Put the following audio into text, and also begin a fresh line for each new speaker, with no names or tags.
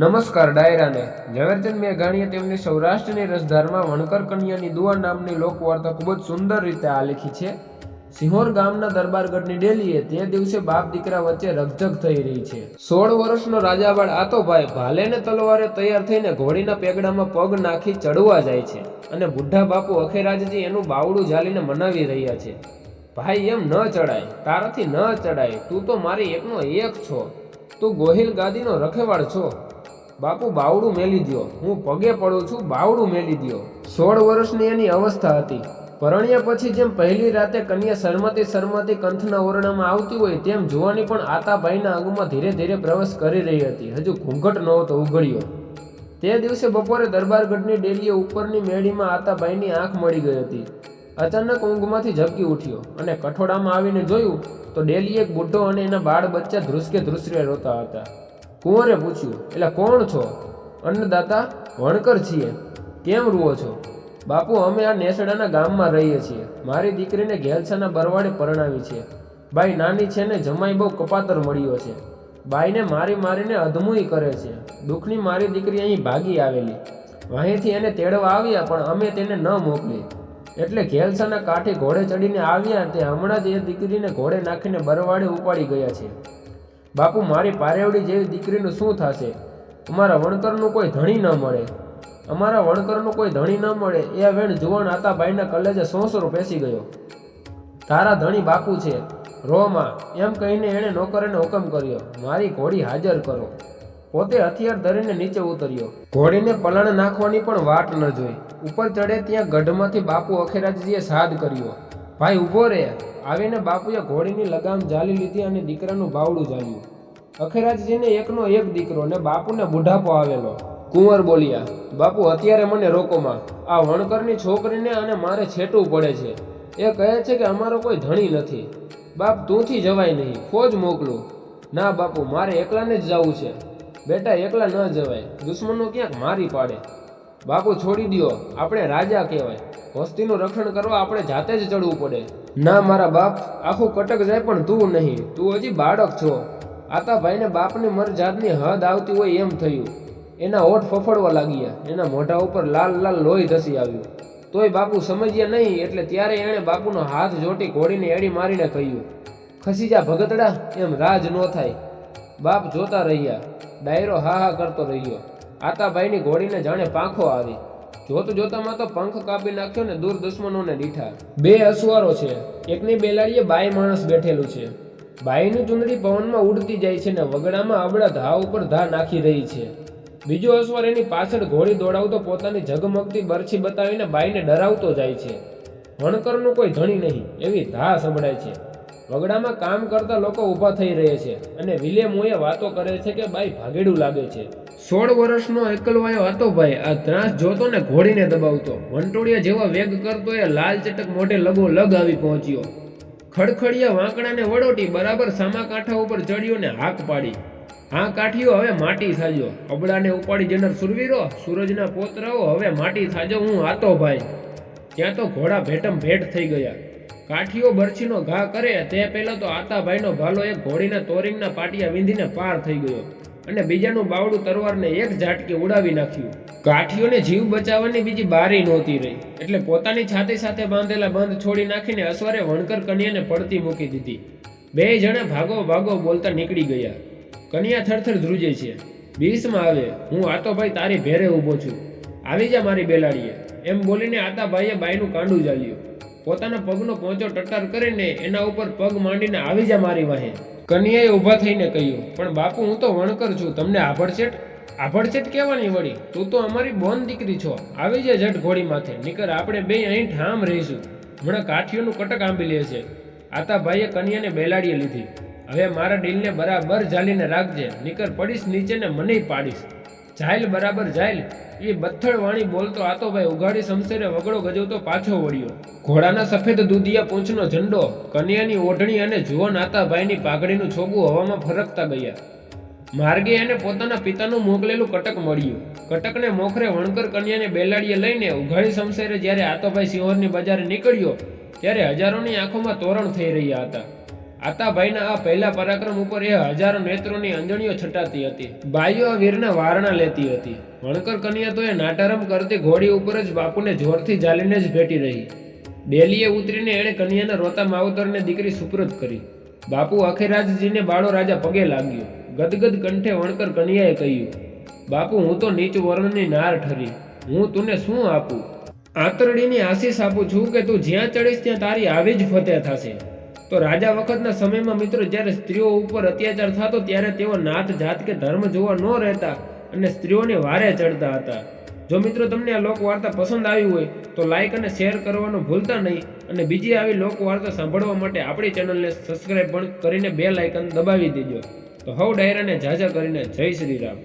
નમસ્કાર, ડાયરાને. ઝવેરચંદ મેઘાણીએ તેમની સૌરાષ્ટ્રની રસધારમાં વણકર કન્યાની દુઆ નામની લોકવાર્તા ખૂબ જ સુંદર રીતે આલેખી છે. સિંહોર ગામના દરબારગઢની ડેલીએ તે દિવસે બાપ દીકરા વચ્ચે રકઝક થઈ રહી છે. સોળ વર્ષનો રાજાવાડ આતોભાઈ ભાલેને તલવારે તૈયાર થઈને ઘોડીના પેગડામાં પગ નાખી ચડવા જાય છે અને બુઢા બાપુ અખેરાજજી એનું બાવડું ઝાલીને મનાવી રહ્યા છે. ભાઈ, એમ ન ચડાય, તારાથી ન ચડાય, તું તો મારી એકનો એક છો. તું ગોહિલ ગાદીનો રખેવાળ છો. બાપુ બાવડું મેલી દ્યો. હું પગે પડું છું, બાવડું મેલી દ્યો. સોળ વર્ષની એની અવસ્થા હતી. પરણ્યા પછી જેમ પહેલી રાતે કન્યા શરમતી શરમતી કંથના ઓરડામાં આવતી હોય તેમ જોવાની પણ આતાભાઈના અંગમાં ધીરે ધીરે પ્રવેશ કરી રહી હતી. હજુ ઘૂંઘટ નહોતો ઉઘડ્યો. તે દિવસે બપોરે દરબારગઢની ડેલીએ ઉપરની મેળીમાં આતાભાઈની આંખ મળી ગઈ હતી. અચાનક ઊંઘમાંથી ઝબકી ઉઠ્યો અને કઠોડામાં આવીને જોયું તો ડેલી એક બુઢો અને એના બાળ બચ્ચા ધ્રુસકે ધ્રુસરે રોતા હતા. કુંવરે પૂછ્યું એટલે કોણ છો? અન્નદાતા વણકર છીએ. કેમ રૂવો છો? બાપુ, અમે આ નેસડાના ગામમાં રહીએ છીએ. મારી દીકરીને ઘેલછાના બરવાડે પરણાવી છે. બાઈ નાની છે ને જમાઈ બહુ કપાતર મળ્યો છે. બાઈને મારી મારીને અધમુઈ કરે છે. દુઃખની મારી દીકરી અહીં ભાગી આવેલી. અહીંથી એને તેડવા આવ્યા, પણ અમે તેને ન મોકલી. એટલે ઘેલસાના કાંઠે ઘોડે ચડીને આવ્યા, તે હમણાં જ એ દીકરીને ઘોડે નાખીને બરવાડે ઉપાડી ગયા છે. બાપુ, મારી પારેવડી જેવી દીકરીનું શું થશે? અમારા વણકરનું કોઈ ધણી ન મળે. અમારા વણકરનું કોઈ ધણી ન મળે. એ વેણ જુવાન આતાભાઈના કલેજે સોંસરો પેસી ગયો. તારા ધણી બાપુ છે. રોમાં, એમ કહીને એણે નોકરને હુકમ કર્યો. મારી ઘોડી હાજર કરો. પોતે હથિયાર ધરીને નીચે ઉતર્યો. ઘોડીને પલાણ નાખવાની પણ વાટ ન જોઈ. ઉપર ચડે ત્યાં ગઢમાંથી બાપુ અખેરાજજીએ સાદ કર્યો. ભાઈ ઊભો રે. આવીને બાપુએ ઘોડીની લગામ જાળી લીધી અને દીકરાનું બાવડું ઝાલ્યું અખેરાજજીને એકનો એક દીકરો ને બાપુને બુઢાપો આવેલો. કુંવર બોલ્યા, બાપુ, અત્યારે મને રોકોમાં આ વણકરની છોકરીને અને મારે છેટવું પડે છે. એ કહે છે કે અમારો કોઈ ધણી નથી. બાપ, તુંથી જવાય નહીં. ફોજ મોકલું. ના બાપુ, મારે એકલાને જ જવું છે. બેટા, એકલા ન જવાય. દુશ્મનો ક્યાંક મારી પાડે. બાપુ, છોડી દ્યો. આપણે રાજા કહેવાય. વસ્તીનું રક્ષણ કરવા આપણે જાતે જ ચડવું પડે. ના, મારા બાપ, આખું કટક જાય પણ તું નહીં. તું હજી બાળક છો. આતા ભાઈને બાપની મરજાતની હદ આવતી હોય એમ થયું. એના હોઠ ફફડવા લાગ્યા. એના મોઢા ઉપર લાલ લાલ લોહી ધસી આવ્યું. તોય બાપુ સમજ્યા નહીં, એટલે ત્યારે એણે બાપુનો હાથ જોટી ઘોડીને એડી મારીને કહ્યું, ખસી જા ભગતડા, એમ રાજ નો થાય. બાપ જોતા રહ્યા. ડાયરો હા હા કરતો રહ્યો. આતાભાઈની ઘોડીને જાણે પાંખો આવી. જોત જોતામાં તો પંખ કાપી નાખ્યો ને દૂર દુશ્મનોને દીઠા. બે અસવારો છે. એકની બેલાડીએ બાય માણસ બેઠેલું છે. બાઈની ચૂંદડી પવનમાં ઉડતી જાય છે ને વગડામાં આબળા ધા ઉપર ધા નાખી રહી છે. બીજો અસવાર એની પાછળ ઘોડી દોડાવતો પોતાની ઝગમગતી બરછી બતાવીને બાઈને ડરાવતો જાય છે. વણકરનું કોઈ ધણી નહીં, એવી ધા સંભળાય છે. વગડામાં કામ કરતા લોકો ઊભા થઈ રહે છે અને વિલે મોએ વાતો કરે છે કે બાઈ ભાગેડું લાગે છે. સોળ વર્ષનો એકલવાયો હતો ભાઈ. આ ત્રાસ જોતો ને ઘોડીને દબાવતો. વંટોળિયા જેવા વેગ કરતો એ લાલ ચટક મોઢે લગો લગ આવી પહોંચ્યો. ખડખડિયા વાંકડાને વડોટી બરાબર સામા કાંઠા ઉપર ચડ્યો ને હાક પાડી. આ કાઠીઓ હવે માટી થાજો અબડાને ઉપાડી જનાર સુરવીરો, સૂરજના પોતરાઓ હવે માટી થાજો હું આતો ભાઈ. ત્યાં તો ઘોડા ભેટમ ભેટ થઈ ગયા. કાઠીઓ બરછીનો ઘા કરે, તે પહેલાં તો આતાભાઈનો ભાલો એક ઘોડીના તોરિંગના પાટિયા વીંધીને પાર થઈ ગયો. અને બીજાનું બાવડું તરવારને એક ઝાટકે ઉડાવી નાખ્યું. કાઠીઓને જીવ બચાવવાની બીજી બારી નહોતી રહી. એટલે પોતાની છાતી સાથે બાંધેલા બંધ છોડી નાખીને અસવારે વણકર કન્યાને પડતી મૂકી દીધી. બે જણા ભાગો ભાગો બોલતા નીકળી ગયા. કન્યા થરથર ધ્રુજે છે. બીસમાં આવે, હું આતો ભાઈ તારી ભેરે ઊભો છું. આવી જા મારી બેલાડીએ. એમ બોલીને આતા ભાઈએ બાઈનું કાંડું ચાલ્યું પોતાના પગનો પોંચો ટટ્ટાર કરીને એના ઉપર પગ માંડીને આવી જા મારી વાહે. કન્યાએ ઊભા થઈને કહ્યું, પણ બાપુ, હું તો વણકર છું. તમને આભડછેટ આભડછેટ કહેવાની વળી. તું તો અમારી બોન દીકરી છો. આવી જાય જટ ઘોડી માથે. નીકર આપણે બે અહીં ઠામ રહીશું. હમણાં કાઠીઓનું કટક આંબી લે છે. આતા ભાઈએ કન્યાને બેલાડીએ લીધી. હવે મારા ડીલને બરાબર ઝાલીને રાખજે. નીકર પડીશ નીચે ને મને પાડીશ. જાયલ બરાબર જાયલ. એ બથ્થડ વાણી બોલતો આતો ભાઈ ઉઘાડી સમસેરે વગડો ગજવતો પાછો વળ્યો. ઘોડાના સફેદ દૂધિયા પૂંછનો ઝંડો, કન્યાની ઓઢણી અને જુવાન આતાભાઈની પાઘડીનું છોગું હવામાં ફરકતા ગયા. માર્ગે એને પોતાના પિતાનું મોકલેલું કટક મળ્યું. કટકને મોખરે વણકર કન્યાને બેલાડીએ લઈને ઉઘાડી સમસેરે જ્યારે આતોભાઈ સિંહોરની બજારે નીકળ્યો, ત્યારે હજારોની આંખોમાં તોરણ થઈ રહ્યા હતા. આતાભાઈના આ પહેલા પરાક્રમ ઉપર એ હજારો નેત્રોની અંજણીઓ છટાતી હતી. બાઈઓ વીરને વારણા લેતી હતી. વણકર કન્યા તો એ નાટારમ કરતી ઘોડી ઉપર જ બાપુને જોરથી ઝાલીને જ ભેટી રહી. ડેલીએ ઉતરીને એણે કન્યાના રોતા માવતરને દીકરી સુપ્રત કરી. બાપુ અખેરાજજીને બાળો રાજા પગે લાગ્યો. ગદગદ કંઠે વણકર કન્યાએ કહ્યું, બાપુ, હું તો નીચ વર્ણની નાર ઠરી. હું તુને શું આપું? આંતરડીની આશીષ આપું છું કે તું જ્યાં ચડીશ ત્યાં તારી આવી જ ફતેહ થશે. તો રાજા વખતના સમયમાં મિત્રો જ્યારે સ્ત્રીઓ ઉપર અત્યાચાર થતો ત્યારે તેઓ નાત જાત કે ધર્મ જોવા ન રહેતા અને સ્ત્રીઓને વારે ચડતા હતા. જો મિત્રો તમને આ લોકવાર્તા પસંદ આવી હોય, તો લાઇક અને શેર કરવાનું ભૂલતા નહીં અને બીજી આવી લોકવાર્તા સાંભળવા માટે આપણી ચેનલને સબસ્ક્રાઈબ પણ કરીને બે લાઇકન દબાવી દેજો. તો હવ ડાયરાને જાજા કરીને જય શ્રી રામ.